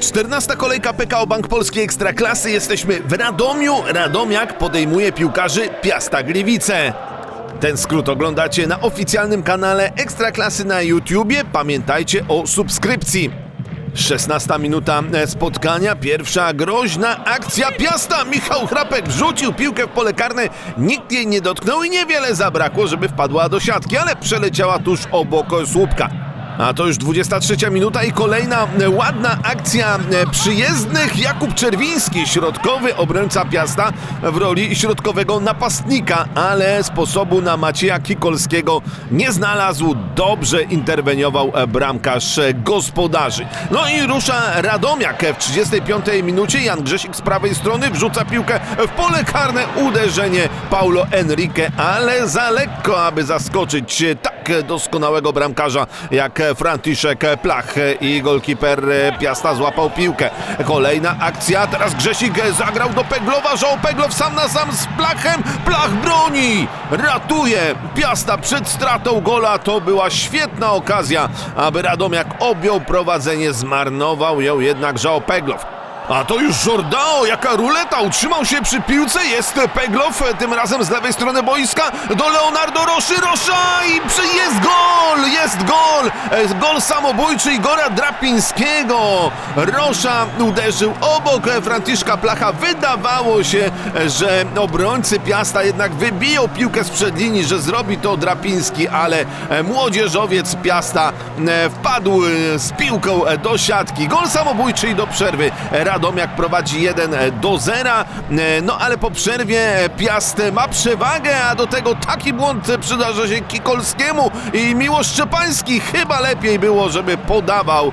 14 kolejka PKO Bank Polskiej Ekstraklasy. Jesteśmy w Radomiu. Radomiak podejmuje piłkarzy Piasta Gliwice. Ten skrót oglądacie na oficjalnym kanale Ekstraklasy na YouTubie. Pamiętajcie o subskrypcji. 16 minuta spotkania, pierwsza groźna akcja Piasta. Michał Chrapek wrzucił piłkę w pole karne, nikt jej nie dotknął i niewiele zabrakło, żeby wpadła do siatki, ale przeleciała tuż obok słupka. A to już 23 minuta i kolejna e, ładna akcja e, przyjezdnych. Jakub Czerwiński, środkowy obrońca Piasta w roli środkowego napastnika, ale sposobu na Macieja Kikolskiego nie znalazł. Dobrze interweniował e, bramkarz gospodarzy. No i rusza Radomiak w 35 minucie. Jan Grzesik z prawej strony wrzuca piłkę w pole karne. Uderzenie Paulo Enrique, ale za lekko, aby zaskoczyć e, tak doskonałego bramkarza jak Franciszek Plach i golkiper Piasta złapał piłkę. Kolejna akcja, teraz Grzesik zagrał do Peglowa, Żoł Peglow sam na sam z Plachem, Plach broni, ratuje Piasta przed stratą gola, to była świetna okazja, aby Radomiak objął prowadzenie, zmarnował ją jednak Żoł Peglow. A to już Jordao, jaka ruleta, utrzymał się przy piłce, jest Peglow, tym razem z lewej strony boiska, do Leonardo Roszy, Rosza i jest gol, jest gol, E, gol samobójczy Igora Drapińskiego. Rosza uderzył obok Franciszka Placha, wydawało się, że obrońcy Piasta jednak wybiją piłkę sprzed linii, że zrobi to Drapiński, ale e, młodzieżowiec Piasta e, wpadł e, z piłką e, do siatki. Gol samobójczy i do przerwy. Radomiak prowadzi 1 do 0, no ale po przerwie Piast ma przewagę, a do tego taki błąd przydarza się Kikolskiemu i Miłosz Szczepański. Chyba lepiej było, żeby podawał,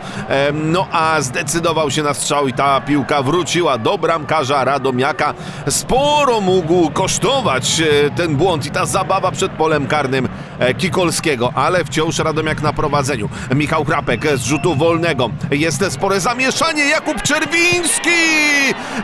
no a zdecydował się na strzał i ta piłka wróciła do bramkarza Radomiaka. Sporo mógł kosztować e, ten błąd i ta zabawa przed polem karnym e, Kikolskiego, ale wciąż Radomiak na prowadzeniu. Michał Chrapek z rzutu wolnego. Jest spore zamieszanie. Jakub Czerwiński!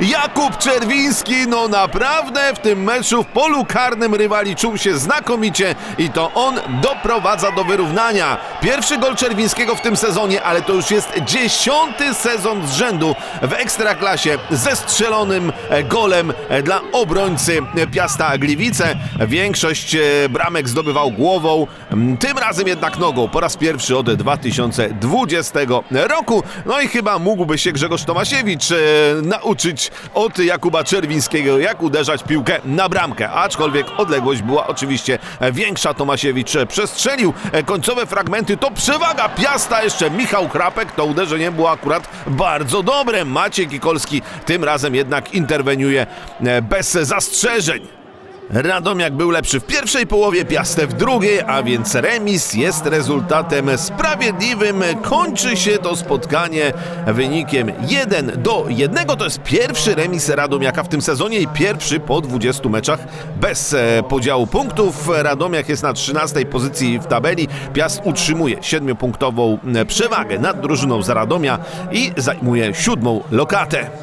Jakub Czerwiński, no naprawdę w tym meczu w polu karnym rywali czuł się znakomicie i to on doprowadza do wyrównania. Pierwszy gol Czerwińskiego w tym sezonie, ale to już jest dziesiąty sezon z rzędu w Ekstraklasie ze strzelonym e, golem e, dla obrońcy e, Piasta Gliwice. Większość e, bramek zdobywał głową, m, tym razem jednak nogą. Po raz pierwszy od 2020 roku. No i chyba mógłby się Grzegorz Tomasiewicz e, nauczyć od Jakuba Czerwińskiego, jak uderzać piłkę na bramkę. Aczkolwiek odległość była oczywiście większa. Tomasiewicz przestrzelił końcowe fragmenty. To przewaga Piasta, jeszcze Michał Krapek. To uderzenie było akurat bardzo dobre. Maciej Kikolski tym razem jednak interweniuje e, bez zastrzeżeń. Radomiak był lepszy w pierwszej połowie, Piastę w drugiej, a więc remis jest rezultatem sprawiedliwym. Kończy się to spotkanie wynikiem 1 do 1. To jest pierwszy remis Radomiaka w tym sezonie i pierwszy po 20 meczach bez e, podziału punktów. Radomiak jest na 13 pozycji w tabeli. Piast utrzymuje 7-punktową e, przewagę nad drużyną z Radomia i zajmuje siódmą lokatę.